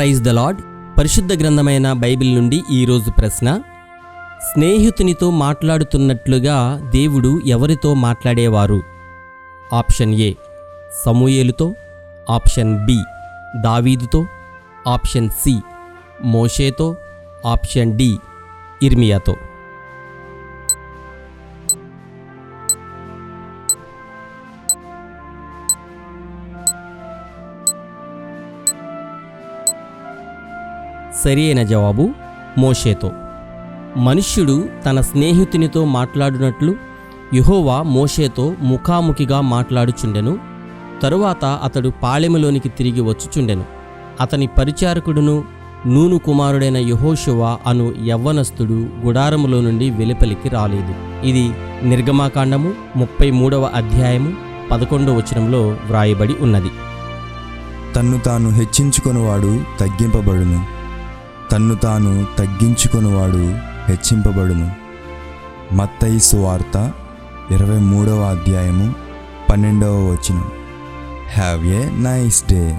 Praise the lord పరిశుద్ధ గ్రంథమైన Bible నుండి ఈరోజు ప్రశ్న. స్నేహితునితో మాట్లాడుతున్నట్లుగా దేవుడు ఎవరితో మాట్లాడేవారు? ఆప్షన్ ఏ సమూయేలుతో. ఆప్షన్ బి దావీదుతో. ఆప్షన్ సి మోషేతో. ఆప్షన్ డి ఇర్మియాతో. సరియైన జవాబు మోషేతో. మనుష్యుడు తన స్నేహితునితో మాట్లాడినట్లు యుహోవా మోషేతో ముఖాముఖిగా మాట్లాడుచుండెను. తరువాత అతడు పాళెములోనికి తిరిగి వచ్చుచుండెను. అతని పరిచారకుడును నూను కుమారుడైన యుహోషువా అను యవ్వనస్తుడు గుడారములో నుండి వెలుపలికి రాలేదు. ఇది నిర్గమాకాండము ముప్పై మూడవ అధ్యాయము పదకొండవ వచనంలో వ్రాయబడి ఉన్నది. తన్ను తాను హెచ్చించుకొనివాడు తగ్గింపబడును. తన్ను తాను తగ్గించుకొనివాడు హెచ్చింపబడును. మత్తయి సువార్త ఇరవై మూడవ అధ్యాయము పన్నెండవ వచనం. Have a nice day.